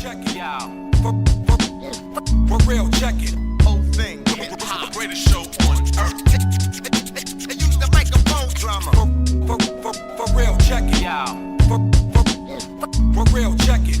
check it. For, for, for real, check it. whole thing. The Greatest show on earth. They use the microphone drama. For, for, for, for real, check it. For, for, for real, check it.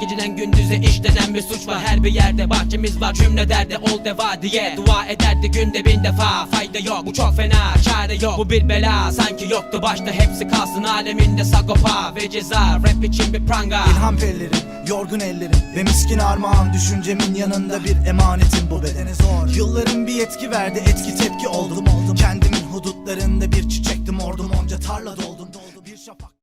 geceden gündüze işlenen bir suç var. Her bir yerde Bahçemiz var cümle derdi ol deva diye. Dua ederdi günde bin defa Fayda yok bu çok fena çare yok. Bu bir bela sanki yoktu başta hepsi kalsın aleminde sagopa ve ceza. Rap için bir pranga. İlham pellerim, yorgun ellerim Ve miskin armağan düşüncemin yanında bir emanetim bu bedene zor. Yılların bir etki verdi etki tepki oldum. Oldum Kendimin hudutlarında bir çiçektim ordum onca tarla doldum. Bir şafak